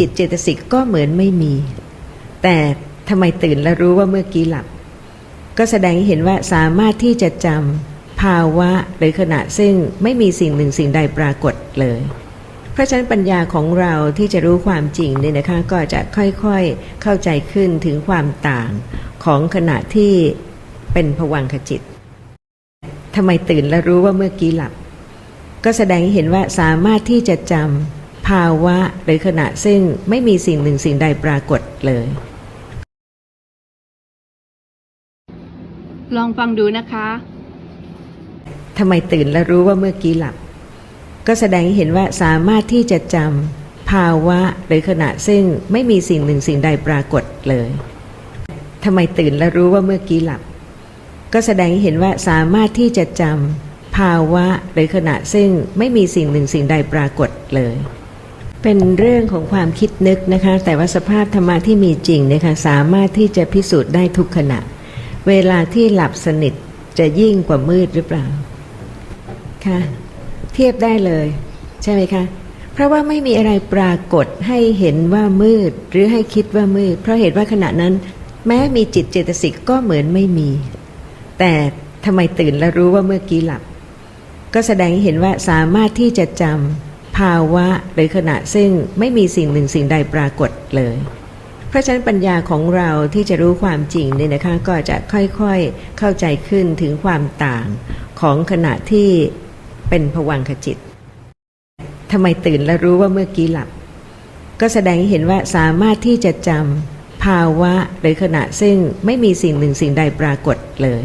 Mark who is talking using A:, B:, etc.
A: จิตเจตสิกก็เหมือนไม่มี แต่ทำไมตื่นแล้วรู้ว่าเมื่อกี้หลับ ก็แสดงให้เห็นว่าสามารถที่จะจำภาวะหรือขณะซึ่งไม่มีสิ่งหนึ่งสิ่งใดปรากฏเลย เพราะฉะนั้นปัญญาของเราที่จะรู้ความจริงเนี่ยนะคะก็จะค่อยๆเข้าใจขึ้นถึงความต่างของขณะที่เป็นผวังขจิตทำไมตื่นแล้วรู้ว่าเมื่อกี้หลับ ก็แสดงให้เห็นว่าสามารถที่จะจำ ภาวะหรือขณะซึ่งไม่มีสิ่งหนึ่งสิ่งใดปรากฏเลย
B: ลองฟังดูนะคะ
A: ทำไมตื่นแล้วรู้ว่าเมื่อกี้หลับ ก็แสดงให้เห็นว่าสามารถที่จะจำภาวะหรือขณะซึ่งไม่มีสิ่งหนึ่งสิ่งใดปรากฏเลยทำไมตื่นแล้วรู้ว่าเมื่อกี้หลับ ก็แสดงให้เห็นว่าสามารถที่จะจำภาวะหรือขณะซึ่งไม่มีสิ่งหนึ่งสิ่งใดปรากฏเลย เป็นเรื่องของความคิดนึกนะคะ แต่ว่าสภาพธรรมะที่มีจริงเนะคะสามารถที่จะพิสูจน์ได้ทุกขณะ เวลาที่หลับสนิทจะยิ่งกว่ามืดหรือเปล่าค่ะเทียบได้เลย ใช่ไหมคะ เพราะว่าไม่มีอะไรปรากฏให้เห็นว่ามืด หรือให้คิดว่ามืด เพราะเหตุว่าขณะนั้น แม้มีจิตเจตสิกก็เหมือนไม่มี แต่ทำไมตื่นแล้วรู้ว่าเมื่อกี้หลับ ก็แสดงให้เห็นว่าสามารถที่จะจำ ภาวะหรือขณะซึ่งไม่มีสิ่งหนึ่งสิ่งใดปรากฏเลย เพราะฉะนั้นปัญญาของเราที่จะรู้ความจริงเนี่ยนะคะก็จะค่อยๆเข้าใจขึ้นถึงความต่างของขณะที่เป็นผวังขจิตทำไมตื่นแล้วรู้ว่าเมื่อกี้หลับ ก็แสดงให้เห็นว่าสามารถที่จะจำภาวะหรือขณะซึ่งไม่มีสิ่งหนึ่งสิ่งใดปรากฏเลย